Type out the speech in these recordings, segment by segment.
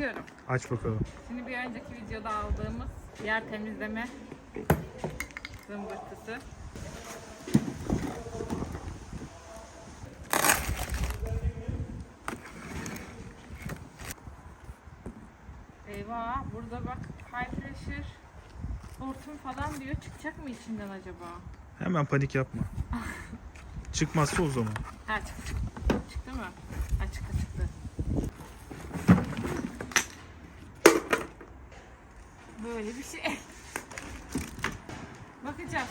Açıyorum. Aç bakalım. Şimdi bir önceki videoda aldığımız yer temizleme zımbırtısı. Eyvah burada bak high pressure hortum falan diyor. Çıkacak mı içinden acaba? Hemen panik yapma. Çıkmazsa o zaman. Ha çıktı. Çıktı mı? Ha çıktı çıktı. Böyle bir şey. Bakacağız.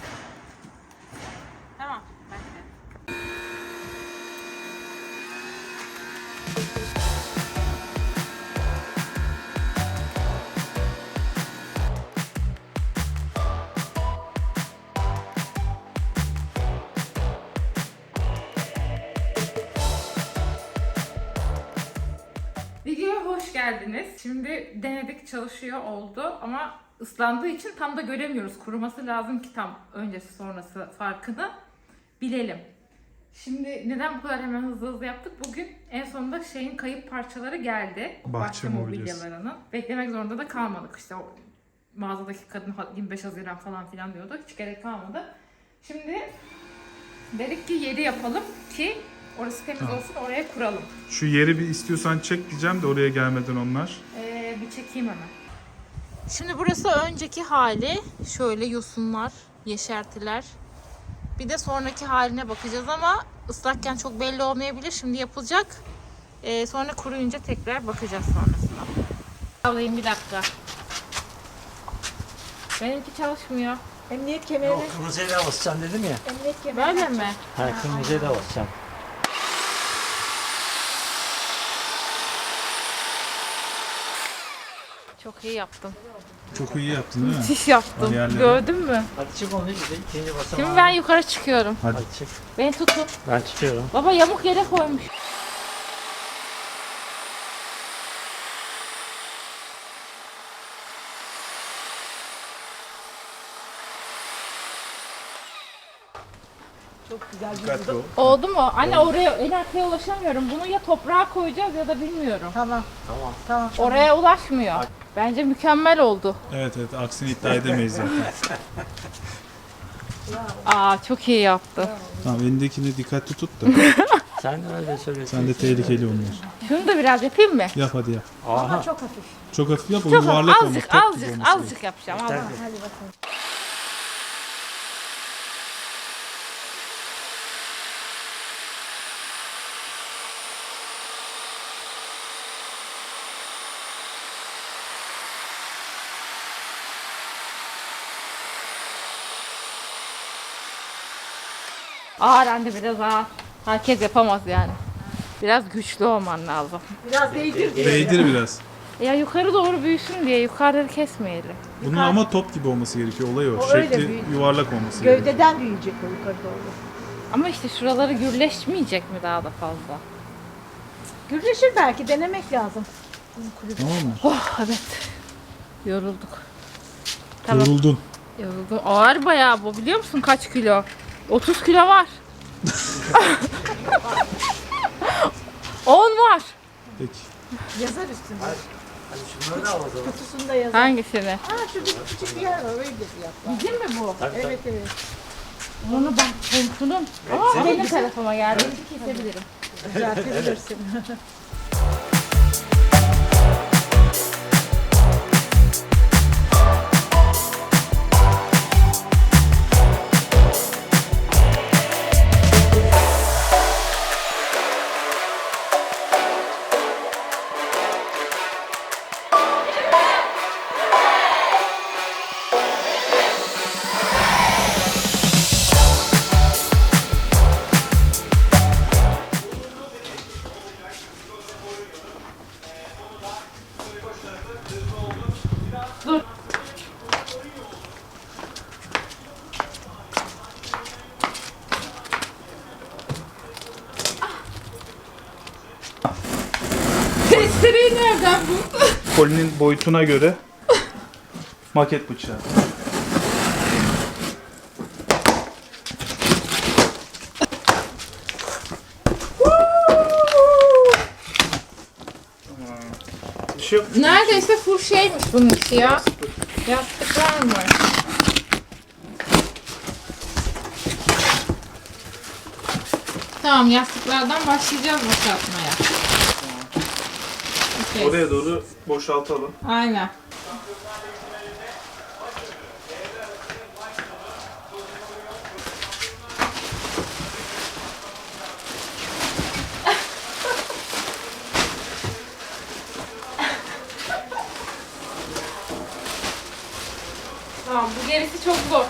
Geldiniz. Şimdi denedik çalışıyor oldu ama ıslandığı için tam da göremiyoruz. Kuruması lazım ki tam öncesi sonrası farkını bilelim. Şimdi neden bu kadar hemen hızlı hızlı yaptık? Bugün en sonunda şeyin kayıp parçaları geldi. Bahçe mobilyası. mobilyalarının. Beklemek zorunda da kalmadık işte o mağazadaki kadın 25 Haziran falan filan diyordu. Hiç gerek kalmadı. Şimdi dedik ki 7 yapalım ki orası temiz Tamam. olsun oraya kuralım. Şu yeri bir istiyorsan çek diyeceğim de oraya gelmeden onlar. Ee, bir çekeyim hemen. Şimdi burası önceki hali. Şöyle yosunlar, yeşertiler. Bir de sonraki haline bakacağız ama ıslakken çok belli olmayabilir. Şimdi yapılacak. Ee, sonra kuruyunca tekrar bakacağız sonrasında. Alayım bir dakika. Benimki çalışmıyor. Emniyet kemerini, Yok kırmızıya da basacaksın dedim ya. emniyet kemerini Böyle mi? Ha kırmızıya da basacaksın. Çok iyi yaptım. Çok iyi yaptın değil mi? Müthiş yaptım. Diğerleri? Gördün mü? Hadi çık onu bir de ikinci basamağı. Şimdi ben yukarı çıkıyorum. Hadi. Hadi çık. Beni tutun. Ben tutuyorum. Baba yamuk yere koymuş. çok güzel bir Dikkatli ol. Oldu mu? Anne oraya en arkaya ulaşamıyorum. Bunu ya toprağa koyacağız ya da bilmiyorum. Tamam, Tamam. tamam. Oraya ulaşmıyor. Bence mükemmel oldu. Evet evet aksini iddia edemeyiz zaten. Aa çok iyi yaptı. tamam elindekini dikkatli tut da. Sen de öyle söylüyorsun. Sen de tehlikeli onlar. Şunu da biraz yapayım mı? Yap hadi yap. Aha. Çok hafif. Çok hafif yap o Çok yuvarlak olmaz. azıcık top gibi azıcık olması azıcık yapacağım. Allah. Hadi bakalım. Ağır anne biraz ağır. Herkes yapamaz yani. Biraz güçlü olman lazım. Biraz değdir. gerekiyor. Değdir biraz. Ya yukarı doğru büyüsün diye yukarıları kesmeyelim. Bunun ama top gibi olması gerekiyor. Olay o. O öyle Şekli büyük. yuvarlak olması gerekiyor. Gövdeden büyüyecek o yukarı doğru. Ama işte şuraları gürleşmeyecek mi daha da fazla? Gürleşir belki, denemek lazım. Tamam mı? Oh evet. Yorulduk. Tamam. Yoruldun. Yoruldum. Ağır bayağı bu biliyor musun kaç kilo? 30 kilo var. 10 var. Peki. Yazar üstünde. Hadi şunları da al o zaman. Kutusunda yazar. Hangisini? Ha şurada küçük bir yer var, orayı da yap. Bizim mi bu? Tabii tabii. Evet evet. Onu bak komşunun. Aa, benim tarafıma geldi. Kesebilirim. Düzeltebilirsin. Testereyi nereden buldun? Kolinin boyutuna göre maket bıçağı. yok. Neredeyse full şeymiş bunun işi ya. Yastık var mı? Tamam yastıklardan başlayacağız boşaltmaya. Okey. Oraya doğru boşaltalım. Aynen. Tamam bu gerisi çok zor.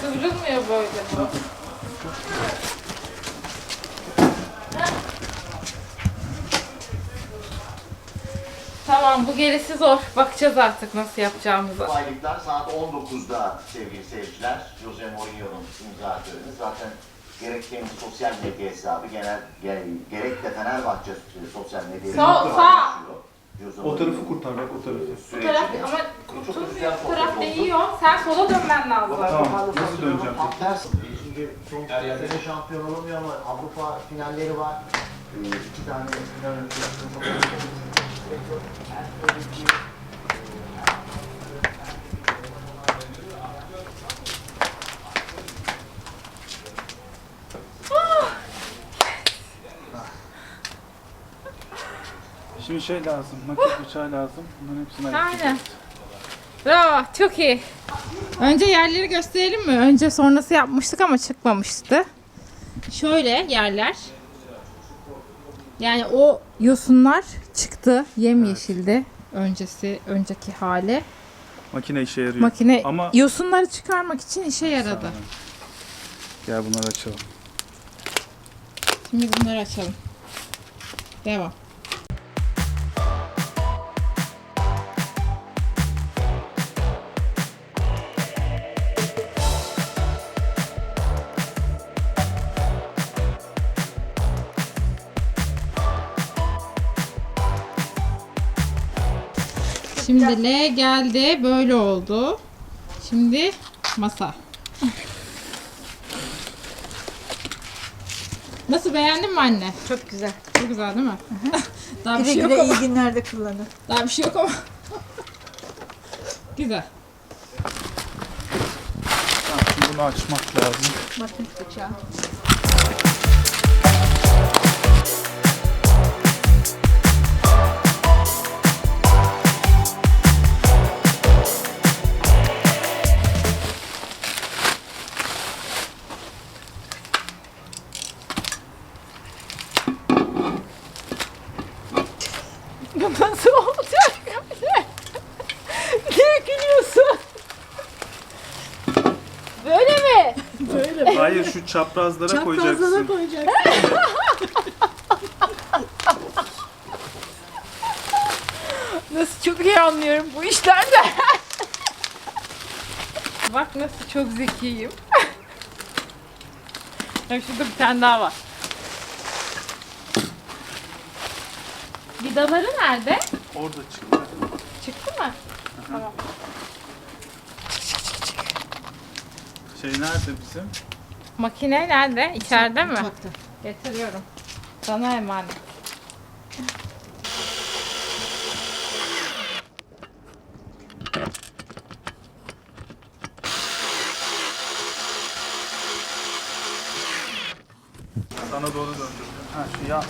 Kıvrılmıyor böyle bu. Tamam bu gerisi zor. Bakacağız artık nasıl yapacağımıza. Aylıklar saat 19'da sevgili seyirciler. Jose Mourinho'nun imza töreni. Zaten gerek kendi sosyal medya hesabı, genel, gere- gerek de Fenerbahçe e, sosyal medya Sağ- hesabı sağ. paylaşıyor. Jose O tarafı kurtarmak o tarafı. Bu taraf ama Çok kurtulmuyor. Bu taraf değiyor. Sen sola dönmen lazım. Tamam, nasıl döneceğim? Tam tersi. Çünkü son sene şampiyon olamıyor ama Avrupa finalleri var. Ee, iki tane final öncesi. Şimdi şey lazım, maket bıçağı lazım. Bunların hepsini Aynen. Bravo, çok iyi. Önce yerleri gösterelim mi? Önce sonrası yapmıştık ama çıkmamıştı. Şöyle yerler. Yani o yosunlar çıktı. Yemyeşildi. Öncesi, önceki hali. Makine işe yarıyor. Makine Ama yosunları çıkarmak için işe yaradı. gel bunları açalım. Şimdi bunları açalım. Devam. Şimdi L geldi. Böyle oldu. Şimdi masa. Nasıl beğendin mi anne? Çok güzel. Çok güzel değil mi? Daha bir Güle şey yok güle ama. iyi günlerde kullanın. Daha bir şey yok ama. güzel. Şimdi bunu açmak lazım. Bakın bıçağı. Mi? Hayır şu çaprazlara koyacaksın. koyacak. Nasıl çok iyi anlıyorum bu işlerde. Bak nasıl çok zekiyim. Ya şurada bir tane daha var. Vidaları nerede? Orada çıktı. Çıktı mı? Tamam. Şey nerede bizim? Makine nerede? İçeride mi? Mutfakta. Getiriyorum. Sana emanet. Sana doğru döndürdüm. Ha şu yan.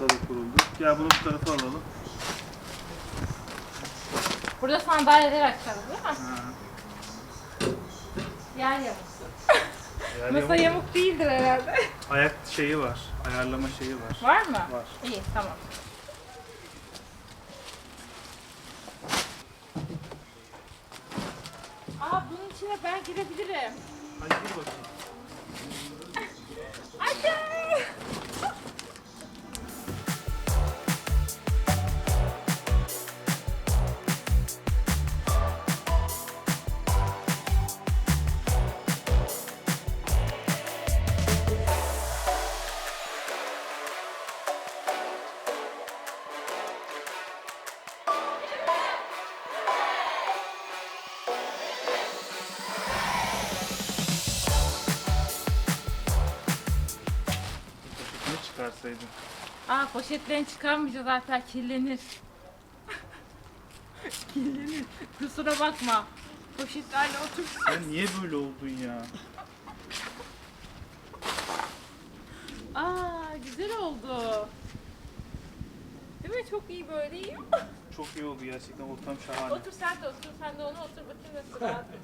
Masada kuruldu. Gel bunu bu tarafa alalım. Burada sandalyeleri açacağız değil mi? Yer yamuksu. Yani Masa yamuk- yamuk değildir herhalde. Ayak şeyi var. Ayarlama şeyi var. Var mı? Var. İyi tamam. Aa bunun içine ben girebilirim. Hadi gir bakayım. Açın! Otursaydın. Aa poşetlerini çıkarmayacağız zaten kirlenir. kirlenir. Kusura bakma. Poşetlerle otur. Sen niye böyle oldun ya? Aa güzel oldu. Değil mi? Çok iyi böyle iyi. Çok iyi oldu gerçekten. Ortam şahane. Otur sen de otur. Sen de onu otur. Bakayım nasıl rahat.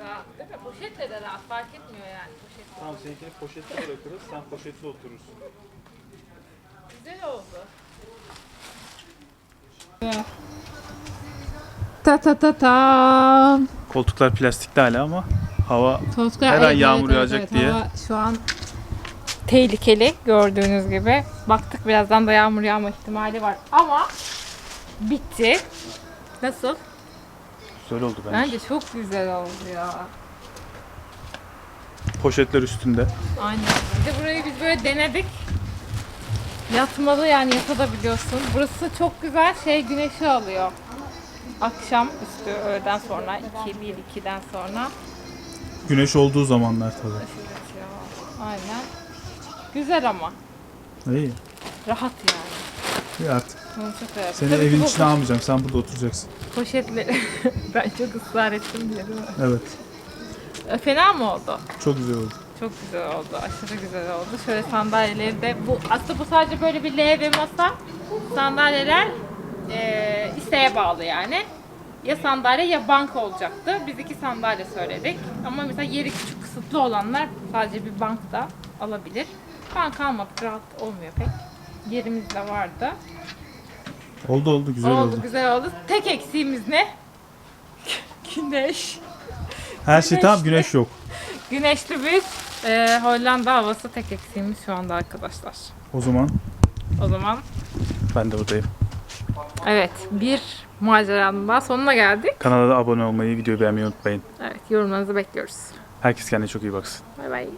Rahat değil mi? Poşetle de rahat. Fark etmiyor yani poşetle. Tamam seninkini poşette bırakırız. Sen poşetle oturursun. Güzel oldu. Ta ta ta ta. Koltuklar plastikli hala ama hava Koltuklar Her an yağmur yağacak diye. Hava şu an tehlikeli gördüğünüz gibi. Baktık birazdan da yağmur yağma ihtimali var ama bitti. Nasıl? Güzel oldu bence. Bence çok güzel oldu ya. Poşetler üstünde. Aynen. Bir de burayı biz böyle denedik. Yatmalı yani yatabiliyorsun. Burası çok güzel şey güneşi alıyor. Akşam üstü öğleden sonra 2 1 2'den sonra Güneş olduğu zamanlar tabii. Aynen. Güzel ama İyi. rahat yani. İyi artık. Çok severim. Seni Tabii evin bu içine almayacağım. Sen burada oturacaksın. Poşetleri ben çok ısrar ettim diye değil mi? Evet. E, Fena mı oldu? Çok güzel oldu. Çok güzel oldu. Aşırı güzel oldu. Şöyle sandalyeleri de bu aslında bu sadece böyle bir L ve masa. Sandalyeler e, isteğe bağlı yani. Ya sandalye ya bank olacaktı. Biz iki sandalye söyledik. Ama mesela yeri küçük kısıtlı olanlar sadece bir bank da alabilir. Bank almadık. Rahat olmuyor pek. Yerimiz de vardı. Oldu oldu güzel oldu, oldu. güzel oldu. Tek eksiğimiz ne? Güneş. Her şey tamam güneş yok. Güneşli bir e, Hollanda havası tek eksiğimiz şu anda arkadaşlar. O zaman O zaman ben de buradayım. evet bir maceranın daha sonuna geldik. Kanala da abone olmayı, videoyu beğenmeyi unutmayın. Evet yorumlarınızı bekliyoruz. Herkes kendine çok iyi baksın. Bay bay.